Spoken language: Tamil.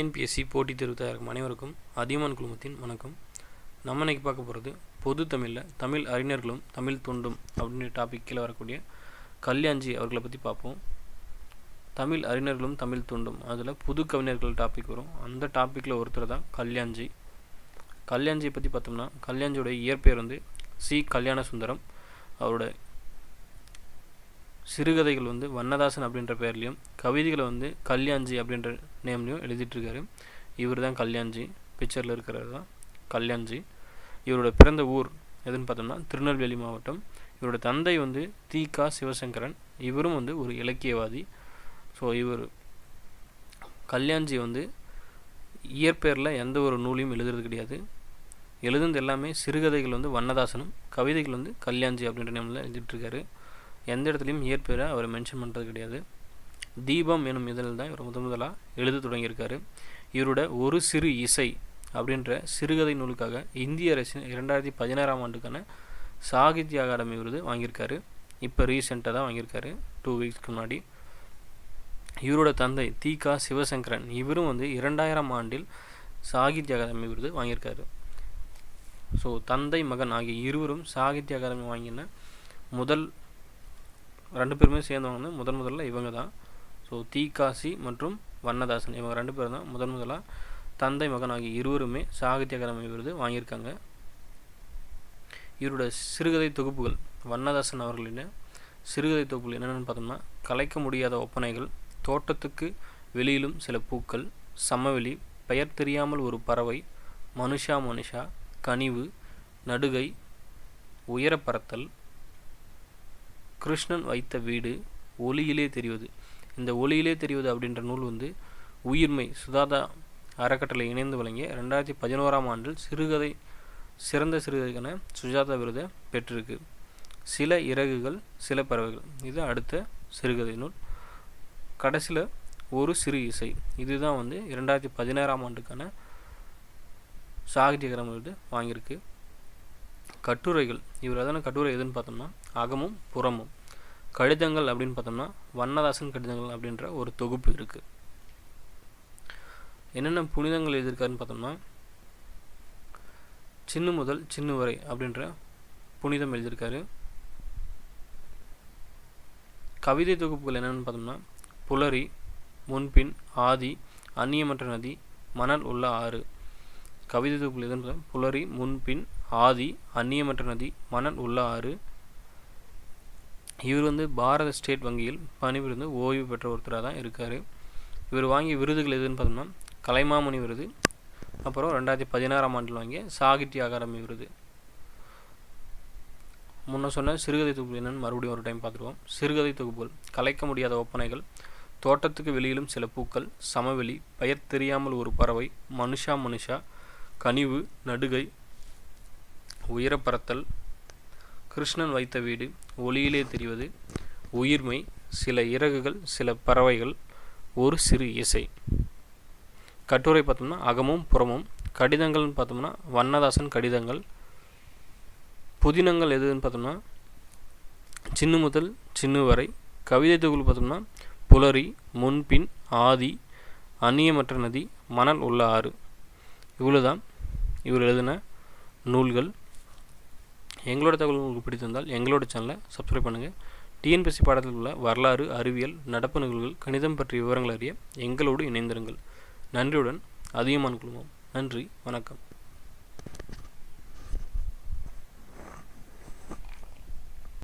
டிஎன்பிஎஸ்சி போட்டித் தேர்வு தயாரிக்கும் அனைவருக்கும் அதியமான் குழுமத்தின் வணக்கம். நம்ம இன்றைக்கி பார்க்க போகிறது பொது தமிழில் தமிழ் அறிஞர்களும் தமிழ் தொண்டும் அப்படின்ற டாபிக் கீழே வரக்கூடிய கல்யாஞ்சி அவர்களை பற்றி பார்ப்போம். தமிழ் அறிஞர்களும் தமிழ் தொண்டும் அதில் புது கவிஞர்கள் டாபிக் வரும். அந்த டாப்பிக்கில் ஒருத்தர் தான் கல்யாண்ஜி. கல்யாஞ்சியை பற்றி பார்த்தோம்னா கல்யாஞ்சியோட இயற்பெயர் வந்து சி. கல்யாண சுந்தரம் அவரோட சிறுகதைகள் வந்து வண்ணதாசன் அப்படின்ற பெயர்லேயும் கவிதைகளை வந்து கல்யாஞ்சி அப்படின்ற நேம்லையும் எழுதிட்டுருக்காரு. இவர் தான் கல்யாண்ஜி. பிக்சரில் இருக்கிறது தான் கல்யாண்ஜி. இவரோட பிறந்த ஊர் எதுன்னு பார்த்தோம்னா திருநெல்வேலி மாவட்டம். இவரோட தந்தை வந்து தீகா சிவசங்கரன். இவரும் வந்து ஒரு இலக்கியவாதி. ஸோ இவர் கல்யாண்ஜி வந்து இயற்பெயரில் எந்த ஒரு நூலையும் எழுதுறது கிடையாது. எழுதுனது எல்லாமே சிறுகதைகள் வந்து வண்ணதாசனும் கவிதைகள் வந்து கல்யாண்ஜி அப்படின்ற நேமில் எழுதிட்டுருக்காரு. எந்த இடத்துலையும் இயற்பெயரை அவர் மென்ஷன் பண்ணுறது கிடையாது. தீபம் எனும் இதழில் தான் இவர் முத முதலாக எழுத தொடங்கியிருக்காரு. இவரோட ஒரு சிறு இசை அப்படின்ற சிறுகதை நூலுக்காக இந்திய அரசின் இரண்டாயிரத்தி பதினாறாம் ஆண்டுக்கான சாகித்ய அகாடமி விருது வாங்கியிருக்காரு. இப்போ ரீசெண்டாக தான் வாங்கியிருக்காரு டூ வீக்ஸ்க்கு முன்னாடி. இவரோட தந்தை தீகா சிவசங்கரன் இவரும் வந்து இரண்டாயிரம் ஆண்டில் சாகித்ய அகாதமி விருது வாங்கியிருக்காரு. ஸோ தந்தை மகன் ஆகிய இருவரும் சாகித்ய அகாதமி வாங்கின முதல் ரெண்டு பேருமே சேர்ந்தவங்க வந்து முதன் முதல்ல இவங்க தான். ஸோ தீகாசி மற்றும் வண்ணதாசன் இவங்க ரெண்டு பேரும் தான் முதன் முதலாக தந்தை மகன் ஆகிய இருவருமே சாகித்ய அகாதமி விருது வாங்கியிருக்காங்க. இவருடைய சிறுகதை தொகுப்புகள் வண்ணதாசன் அவர்களின் சிறுகதை தொகுப்புகள் என்னென்னு பார்த்தோம்னா கலைக்க முடியாத ஒப்பனைகள் தோட்டத்துக்கு வெளியிலும் சில பூக்கள் சமவெளி பெயர் தெரியாமல் ஒரு பறவை மனுஷா மனுஷா கனிவு நடுகை உயர பறத்தல் கிருஷ்ணன் வைத்த வீடு ஒளியிலே தெரிவது. இந்த ஒளியிலே தெரிவது அப்படின்ற நூல் வந்து உயிர்மை சுதாதா அறக்கட்டளை இணைந்து வழங்கிய ரெண்டாயிரத்தி பதினோராம் ஆண்டில் சிறுகதை சிறந்த சிறுகதைக்கான சுஜாதா விருதை பெற்றிருக்கு. சில இறகுகள் சில பறவைகள். இது அடுத்த சிறுகதை நூல். கடைசியில் ஒரு சிறு இசை. இதுதான் வந்து இரண்டாயிரத்தி பதினேறாம் ஆண்டுக்கான சாகித்யகரம் விருது வாங்கியிருக்கு. கட்டுரைகள். இவர் எதனா கட்டுரை எதுன்னு பார்த்தோம்னா அகமும் புறமும். கடிதங்கள் அப்படின்னு பார்த்தோம்னா வண்ணதாசன் கடிதங்கள் அப்படின்ற ஒரு தொகுப்பு இருக்குது என்னென்ன புனிதங்கள் எழுதியிருக்காருன்னு பார்த்தோம்னா சின்ன முதல் சின்ன வரை அப்படின்ற புனிதம் எழுதியிருக்காரு. கவிதை தொகுப்புகள் என்னென்னு பார்த்தோம்னா புலரி முன்பின் ஆதி அந்நியமற்ற நதி மணல் உள்ள ஆறு. கவிதை தொகுப்புகள் எதுன்னு புலரி முன்பின் ஆதி அந்நியமற்ற நதி மணல் உள்ள ஆறு. இவர் வந்து பாரத ஸ்டேட் வங்கியில் பணிபுரிந்து ஓய்வு பெற்ற ஒருத்தராக தான் இருக்கார். இவர் வாங்கிய விருதுகள் எதுன்னு பார்த்தோம்னா கலைமாமணி விருது அப்புறம் ரெண்டாயிரத்தி பதினாறாம் ஆண்டில் வாங்கிய சாகித்ய அகாடமி விருது. முன்ன சொன்ன சிறுகதை தொகுப்பு என்னன்னு மறுபடியும் ஒரு டைம் பார்த்துருவோம். சிறுகதை தொகுப்புகள் கலைக்க முடியாத ஒப்பனைகள் தோட்டத்துக்கு வெளியிலும் சில பூக்கள் சமவெளி பெயர் தெரியாமல் ஒரு பறவை மனுஷா மனுஷா கனிவு நடுகை உயரப்பறத்தல் கிருஷ்ணன் வைத்த வீடு ஒளியிலே தெரிவது உயிர்மை சில இறகுகள் சில பறவைகள் ஒரு சிறு இசை. கட்டுரை பார்த்தோம்னா அகமும் புறமும். கடிதங்கள்னு பார்த்தோம்னா வண்ணதாசன் கடிதங்கள். புதினங்கள் எதுன்னு பார்த்தோம்னா சின்ன முதல் சின்ன வரை. கவிதை தொகுப்பு பார்த்தோம்னா புலரி முன்பின் ஆதி அந்நியமற்ற நதி மணல் உள்ள ஆறு. இவ்வளோதான் இவர் எழுதின நூல்கள். எங்களோட தகவல் உங்களுக்கு பிடித்திருந்தால் எங்களோட சேனலை சப்ஸ்கிரைப் பண்ணுங்கள் டிஎன்பிஎஸ்சி பாடத்தில் உள்ள வரலாறு அறிவியல் நடப்பு நிகழ்வுகள் கணிதம் பற்றிய விவரங்கள் அறிய எங்களோடு இணைந்திருங்கள். நன்றியுடன் அதிகமான குழுமம் நன்றி வணக்கம்.